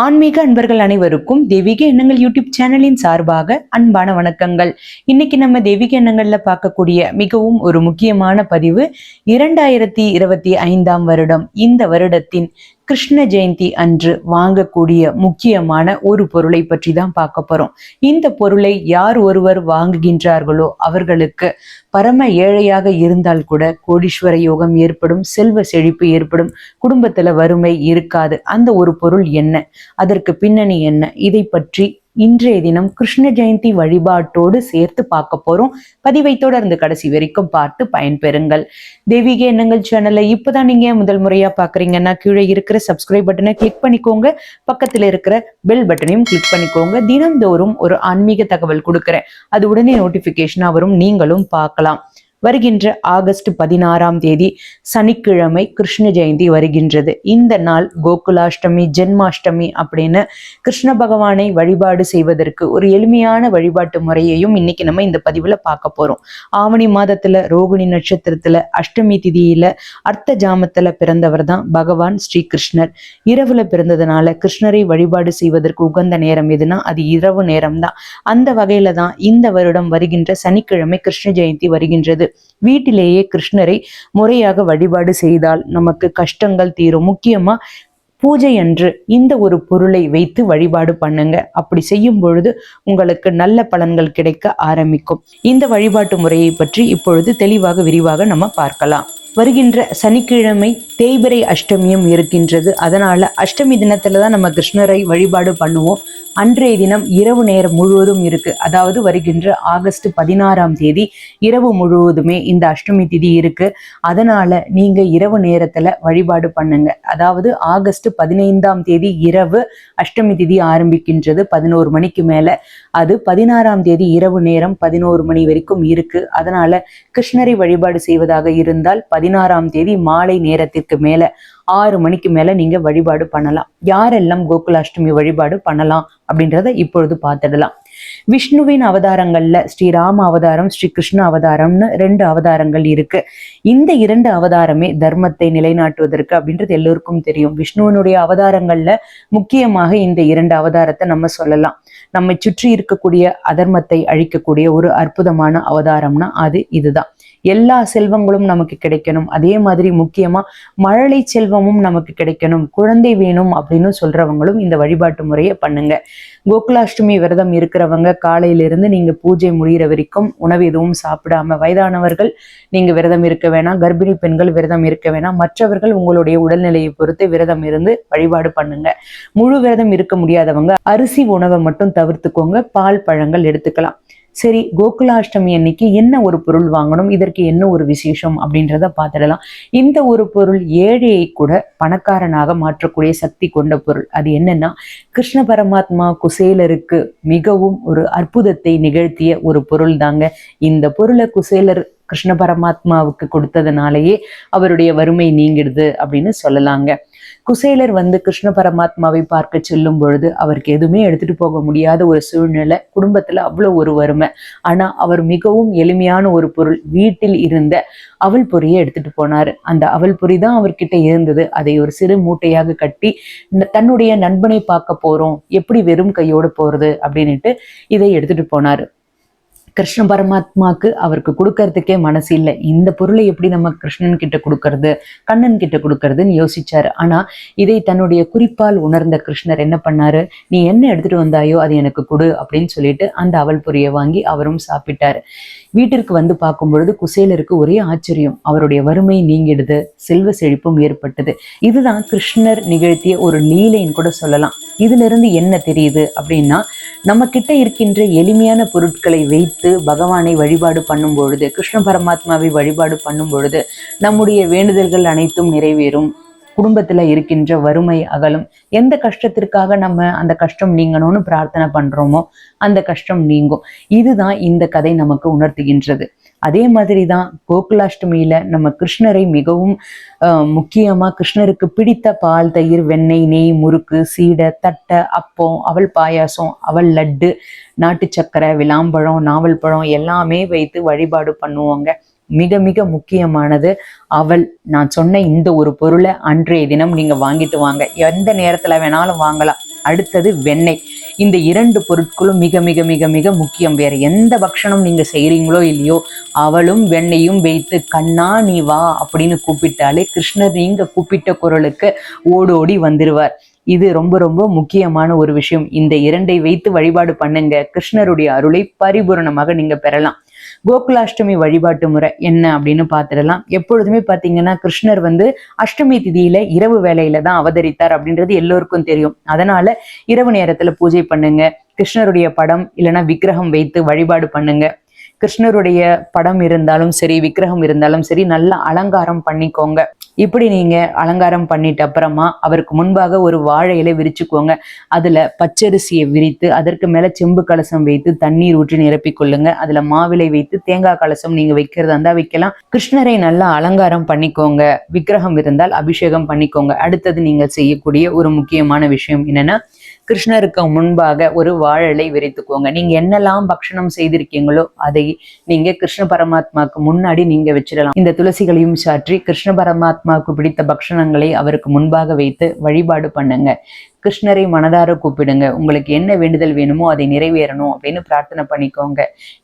ஆன்மீக அன்பர்கள் அனைவருக்கும் தெய்வீக எண்ணங்கள் யூடியூப் சேனலின் சார்பாக அன்பான வணக்கங்கள். இன்னைக்கு நம்ம தெய்வீக எண்ணங்கள்ல பார்க்கக்கூடிய மிகவும் ஒரு முக்கியமான பதிவு இரண்டாயிரத்தி இருபத்தி ஐந்தாம் வருடம். இந்த வருடத்தின் கிருஷ்ண ஜெயந்தி அன்று வாங்கக்கூடிய முக்கியமான ஒரு பொருளை பற்றி தான் பார்க்க போறோம். இந்த பொருளை யார் ஒருவர் வாங்குகின்றார்களோ அவர்களுக்கு பரம ஏழையாக இருந்தால் கூட கோடீஸ்வர யோகம் ஏற்படும் செல்வ செழிப்பு ஏற்படும் குடும்பத்துல வறுமை இருக்காது. அந்த ஒரு பொருள் என்ன? அதற்கு பின்னணி என்ன? இதை பற்றி இன்றைய தினம் கிருஷ்ண ஜெயந்தி வழிபாட்டோடு சேர்த்து பார்க்க போறோம். பதிவை தொடர்ந்து கடைசி வரைக்கும் பார்த்து பயன்பெறுங்கள். தெய்வீக எண்ணங்கள் சேனலை இப்பதான் நீங்க முதல் முறையா பாக்குறீங்கன்னா கீழே இருக்கிற சப்ஸ்கிரைப் பட்டனை கிளிக் பண்ணிக்கோங்க. பக்கத்துல இருக்கிற பெல் பட்டனையும் கிளிக் பண்ணிக்கோங்க. தினந்தோறும் ஒரு ஆன்மீக தகவல் கொடுக்குறேன். அது உடனே நோட்டிபிகேஷனா வரும். நீங்களும் பார்க்கலாம். வருகின்ற ஆகஸ்ட் பதினாறாம் தேதி சனிக்கிழமை கிருஷ்ண ஜெயந்தி வருகின்றது. இந்த நாள் கோகுலாஷ்டமி ஜென்மாஷ்டமி அப்படின்னு கிருஷ்ண பகவானை வழிபாடு செய்வதற்கு ஒரு எளிமையான வழிபாட்டு முறையையும் இன்னைக்கு நம்ம இந்த பதிவுல பார்க்க போறோம். ஆவணி மாதத்துல ரோகிணி நட்சத்திரத்துல அஷ்டமி திதியில அர்த்த ஜாமத்துல பிறந்தவர் தான் பகவான் ஸ்ரீ கிருஷ்ணர் இரவுல பிறந்ததுனால கிருஷ்ணரை வழிபாடு செய்வதற்கு உகந்த நேரம் எதுனா அது இரவு நேரம் தான். அந்த வகையில தான் இந்த வருடம் வருகின்ற சனிக்கிழமை கிருஷ்ண ஜெயந்தி வருகின்றது. வீட்டிலேயே கிருஷ்ணரை முறையாக வழிபாடு செய்தால் நமக்கு கஷ்டங்கள் தீரும். முக்கியமா பூஜை அன்று இந்த ஒரு பொருளை வைத்து வழிபாடு பண்ணுங்க. அப்படி செய்யும் பொழுது உங்களுக்கு நல்ல பலன்கள் கிடைக்க ஆரம்பிக்கும். இந்த வழிபாட்டு முறையை பற்றி இப்பொழுது தெளிவாக விரிவாக நம்ம பார்க்கலாம். வருகின்ற சனிக்கிழமை தேய்பிரை அஷ்டமியும் இருக்கின்றது. அதனால அஷ்டமி தினத்துல தான் நம்ம கிருஷ்ணரை வழிபாடு பண்ணுவோம். அன்றைய தினம் இரவு நேரம் முழுவதும் இருக்கு. அதாவது வருகின்ற ஆகஸ்ட் பதினாறாம் தேதி இரவு முழுவதுமே இந்த அஷ்டமி திதி இருக்கு. அதனால நீங்க இரவு நேரத்துல வழிபாடு பண்ணுங்க. அதாவது ஆகஸ்ட் பதினைந்தாம் தேதி இரவு அஷ்டமி திதி ஆரம்பிக்கின்றது பதினோரு மணிக்கு மேல. அது பதினாறாம் தேதி இரவு நேரம் பதினோரு மணி வரைக்கும் இருக்கு. அதனால கிருஷ்ணரை வழிபாடு செய்வதாக இருந்தால் பதினாறாம் தேதி மாலை நேரத்திற்கு மேல ஆறு மணிக்கு மேல நீங்க வழிபாடு பண்ணலாம். யாரெல்லாம் கோகுலாஷ்டமி வழிபாடு பண்ணலாம் அப்படின்றத இப்பொழுது பார்த்துடலாம். விஷ்ணுவின் அவதாரங்கள்ல ஸ்ரீராம அவதாரம் ஸ்ரீ கிருஷ்ண அவதாரம்னு ரெண்டு அவதாரங்கள் இருக்கு. இந்த இரண்டு அவதாரமே தர்மத்தை நிலைநாட்டுவதற்கு அப்படின்றது எல்லோருக்கும் தெரியும். விஷ்ணுவனுடைய அவதாரங்கள்ல முக்கியமாக இந்த இரண்டு அவதாரத்தை நம்ம சொல்லலாம். நம்மை சுற்றி இருக்கக்கூடிய அதர்மத்தை அழிக்கக்கூடிய ஒரு அற்புதமான அவதாரம்னா அது இதுதான். எல்லா செல்வங்களும் நமக்கு கிடைக்கணும். அதே மாதிரி முக்கியமா மழலை செல்வமும் நமக்கு கிடைக்கணும். குழந்தை வேணும் அப்படின்னு சொல்றவங்களும் இந்த வழிபாட்டு முறையை பண்ணுங்க. கோகுலாஷ்டமி விரதம் இருக்கிறவங்க காலையிலிருந்து நீங்க பூஜை முடிகிற வரைக்கும் உணவு எதுவும் சாப்பிடாம வயதானவர்கள் நீங்க விரதம் இருக்க வேணாம். கர்ப்பிணி பெண்கள் விரதம் இருக்க வேணாம். மற்றவர்கள் உங்களுடைய உடல்நிலையை பொறுத்து விரதம் இருந்து வழிபாடு பண்ணுங்க. முழு விரதம் இருக்க முடியாதவங்க அரிசி உணவை மட்டும் தவிர்த்துக்கோங்க. பால் பழங்கள் எடுத்துக்கலாம். சரி கோகுலாஷ்டமி அன்னைக்கு என்ன ஒரு பொருள் வாங்கணும்? இதற்கு என்ன ஒரு விசேஷம்? அப்படின்றத பார்த்துடலாம். இந்த ஒரு பொருள் ஏழையை கூட பணக்காரனாக மாற்றக்கூடிய சக்தி கொண்ட பொருள். அது என்னன்னா கிருஷ்ண பரமாத்மா குசேலருக்கு மிகவும் ஒரு அற்புதத்தை நிகழ்த்திய ஒரு பொருள் தாங்க. இந்த பொருளை குசேலர் கிருஷ்ண பரமாத்மாவுக்கு கொடுத்ததுனாலேயே அவருடைய வறுமை நீங்கிடுது அப்படின்னு சொல்லலாங்க. குசேலர் வந்து கிருஷ்ண பரமாத்மாவை பார்க்க செல்லும் பொழுது அவருக்கு எதுவுமே எடுத்துட்டு போக முடியாத ஒரு சூழ்நிலை குடும்பத்துல அவ்வளவு ஒரு வறுமை. ஆனா அவர் மிகவும் எளிமையான ஒரு பொருள் வீட்டில் இருந்த அவள் பொறியை எடுத்துட்டு போனாரு. அந்த அவள் பொறி தான் அவர்கிட்ட இருந்தது. அதை ஒரு சிறு மூட்டையாக கட்டி தன்னுடைய நண்பனை பார்க்க போறோம். எப்படி வெறும் கையோடு போறது? அப்படின்னுட்டு இதை எடுத்துட்டு போனாரு. கிருஷ்ண பரமாத்மாக்கு அவருக்கு கொடுக்கறதுக்கே மனசு இல்லை இந்த பொருளை எப்படி நம்ம கிருஷ்ணன் கிட்ட கொடுக்கறது கண்ணன் கிட்ட கொடுக்கறதுன்னு யோசிச்சாரு. ஆனா இதை தன்னுடைய குறிப்பால் உணர்ந்த கிருஷ்ணர் என்ன பண்ணாரு? நீ என்ன எடுத்துட்டு வந்தாயோ அது எனக்கு கொடு அப்படின்னு சொல்லிட்டு அந்த அவல் பொரிய வாங்கி அவரும் சாப்பிட்டாரு. வீட்டிற்கு வந்து பார்க்கும் பொழுது குசேலருக்கு ஒரே ஆச்சரியம். அவருடைய வறுமை நீங்கிடுது செல்வ செழிப்பும் ஏற்பட்டது. இதுதான் கிருஷ்ணர் நிகழ்த்திய ஒரு லீலைன்னு கூட சொல்லலாம். இதுல இருந்து என்ன தெரியுது அப்படின்னா நம்ம கிட்ட இருக்கின்ற எளிமையான பொருட்களை வைத்து பகவானை வழிபாடு பண்ணும் பொழுது கிருஷ்ண பரமாத்மாவை வழிபாடு பண்ணும் பொழுது நம்முடைய வேண்டுதல்கள் அனைத்தும் நிறைவேறும். குடும்பத்துல இருக்கின்ற வறுமை அகலும் எந்த கஷ்டத்திற்காக நம்ம அந்த கஷ்டம் நீங்கணும்னு பிரார்த்தனை பண்றோமோ அந்த கஷ்டம் நீங்கும். இதுதான் இந்த கதை நமக்கு உணர்த்துகின்றது. அதே மாதிரி தான் கோகுலாஷ்டமியில நம்ம கிருஷ்ணரை மிகவும் முக்கியமா கிருஷ்ணருக்கு பிடித்த பால் தயிர் வெண்ணெய் நெய் முறுக்கு சீடை தட்டை அப்பம் அவள் பாயாசம் அவள் லட்டு நாட்டு சக்கரை விளாம்பழம் நாவல் பழம் எல்லாமே வைத்து வழிபாடு பண்ணுவாங்க. மிக மிக முக்கியமானது. அவள் நான் சொன்ன இந்த ஒரு பொருளை அன்றைய தினம் நீங்க வாங்கிட்டு வாங்க. எந்த நேரத்துல வேணாலும் வாங்கலாம். அடுத்தது வெண்ணெய். இந்த இரண்டு பொருட்களும் மிக மிக மிக மிக முக்கியம். வேற எந்த பக்ஷணம் நீங்க செய்கிறீங்களோ இல்லையோ அவளும் வெண்ணையும் வைத்து கண்ணா நீ வா அப்படின்னு கூப்பிட்டாலே கிருஷ்ணர் நீங்க கூப்பிட்ட குரலுக்கு ஓடோடி வந்துருவார். இது ரொம்ப ரொம்ப முக்கியமான ஒரு விஷயம். இந்த இரண்டை வைத்து வழிபாடு பண்ணுங்க. கிருஷ்ணருடைய அருளை பரிபூரணமாக நீங்க பெறலாம். கோகுலாஷ்டமி வழிபாட்டு முறை என்ன அப்படின்னு பார்த்துடலாம். எப்பொழுதுமே பார்த்தீங்கன்னா கிருஷ்ணர் வந்து அஷ்டமி திதியில இரவு வேலையில தான் அவதரித்தார் அப்படின்றது எல்லோருக்கும் தெரியும். அதனால இரவு நேரத்துல பூஜை பண்ணுங்க. கிருஷ்ணருடைய படம் இல்லைன்னா விக்கிரகம் வைத்து வழிபாடு பண்ணுங்க. கிருஷ்ணருடைய படம் இருந்தாலும் சரி விக்கிரகம் இருந்தாலும் சரி நல்ல அலங்காரம் பண்ணிக்கோங்க. இப்படி நீங்க அலங்காரம் பண்ணிட்ட அப்புறமா அவருக்கு முன்பாக ஒரு வாழை இலை விரிச்சுக்கோங்க. அதுல பச்சரிசியை விரித்து அதற்கு மேல செம்பு கலசம் வைத்து தண்ணீர் ஊற்றி நிரப்பிக் கொள்ளுங்க. அதுல மாவிலை வைத்து தேங்காய் கலசம் நீங்க வைக்கிறதா இருந்தா வைக்கலாம். கிருஷ்ணரை நல்லா அலங்காரம் பண்ணிக்கோங்க. விக்கிரகம் இருந்தால் அபிஷேகம் பண்ணிக்கோங்க. அடுத்தது நீங்க செய்யக்கூடிய ஒரு முக்கியமான விஷயம் என்னன்னா கிருஷ்ணருக்கு முன்பாக ஒரு வாழலை விரித்துக்கோங்க. நீங்க என்னெல்லாம் பக்ஷணம் செய்திருக்கீங்களோ அதை நீங்க கிருஷ்ண பரமாத்மாவுக்கு முன்னாடி நீங்க வச்சிடலாம். இந்த துளசிகளையும் சாற்றி கிருஷ்ண பரமாத்மாவுக்கு பிடித்த பக்ஷணங்களை அவருக்கு முன்பாக வைத்து வழிபாடு பண்ணுங்க. கிருஷ்ணரை மனதார கூப்பிடுங்க. உங்களுக்கு என்ன வேண்டுதல் வேணுமோ அதை நிறைவேறணும் அப்படின்னு பிரார்த்தனை பண்ணிக்கோங்க.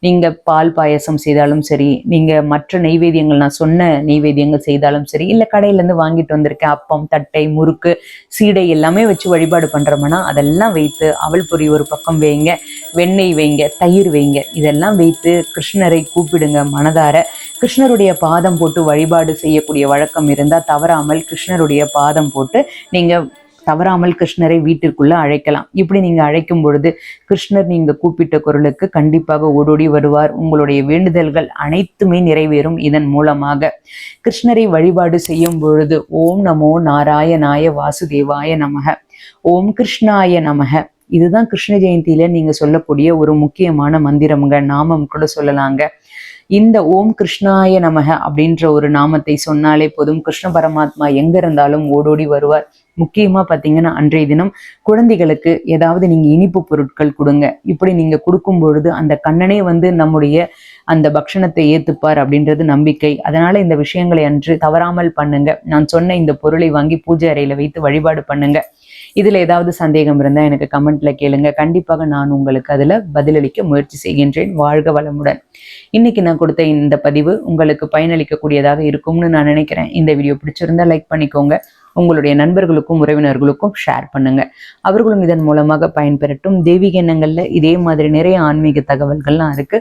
நீங்க பால் பாயசம் செய்தாலும் சரி நீங்க மற்ற நெய்வேதியங்கள் நான் சொன்ன நெய்வேதியங்கள் செய்தாலும் சரி இல்ல கடையிலேருந்து வாங்கிட்டு வந்திருக்கேன் அப்பம் தட்டை முறுக்கு சீடை எல்லாமே வச்சு வழிபாடு பண்றோம்னா அதெல்லாம் வைத்து அவள் பொரி ஒரு பக்கம் வைங்க வெண்ணெய் வைங்க தயிர் வைங்க. இதெல்லாம் வைத்து கிருஷ்ணரை கூப்பிடுங்க மனதார. கிருஷ்ணருடைய பாதம் போட்டு வழிபாடு செய்யக்கூடிய வழக்கம் இருந்தால் தவறாமல் கிருஷ்ணருடைய பாதம் போட்டு நீங்கள் தவறாமல் கிருஷ்ணரை வீட்டிற்குள்ள அழைக்கலாம். இப்படி நீங்க அழைக்கும் பொழுது கிருஷ்ணர் நீங்க கூப்பிட்ட குரலுக்கு கண்டிப்பாக ஓடோடி வருவார். உங்களுடைய வேண்டுதல்கள் அனைத்துமே நிறைவேறும் இதன் மூலமாக. கிருஷ்ணரை வழிபாடு செய்யும் பொழுது ஓம் நமோ நாராயணாய வாசுதேவாய நமக. ஓம் கிருஷ்ணாய நமக. இதுதான் கிருஷ்ண ஜெயந்தியில நீங்க சொல்லக்கூடிய ஒரு முக்கியமான மந்திரம்ங்க. நாமம் கூட சொல்லலாங்க. இந்த ஓம் கிருஷ்ணாய நமக அப்படின்ற ஒரு நாமத்தை சொன்னாலே போதும். கிருஷ்ண பரமாத்மா எங்க இருந்தாலும் ஓடோடி வருவார். முக்கியமா பாத்தீங்கன்னா அன்றைய தினம் குழந்தைகளுக்கு ஏதாவது நீங்க இனிப்பு பொருட்கள் கொடுங்க. இப்படி நீங்க கொடுக்கும் பொழுது அந்த கண்ணனே வந்து நம்முடைய அந்த பக்ஷணத்தை ஏத்துப்பார் அப்படின்றது நம்பிக்கை. அதனால இந்த விஷயங்களை அன்று தவறாமல் பண்ணுங்க. நான் சொன்ன இந்த பொருளை வாங்கி பூஜை அறையில வைத்து வழிபாடு பண்ணுங்க. இதுல ஏதாவது சந்தேகம் இருந்தா எனக்கு கமெண்ட்ல கேளுங்க. கண்டிப்பாக நான் உங்களுக்கு அதுல பதிலளிக்க முயற்சி செய்கின்றேன். வாழ்க வளமுடன். இன்னைக்கு நான் கொடுத்த இந்த பதிவு உங்களுக்கு பயனளிக்கக்கூடியதாக இருக்கும்னு நான் நினைக்கிறேன். இந்த வீடியோ பிடிச்சிருந்தா லைக் பண்ணிக்கோங்க. உங்களுடைய நண்பர்களுக்கும் உறவினர்களுக்கும் ஷேர் பண்ணுங்க. அவர்களும் இதன் மூலமாக பயன்பெறட்டும். தெய்வீக எண்ணங்கள்ல இதே மாதிரி நிறைய ஆன்மீக தகவல்கள்லாம் இருக்கு.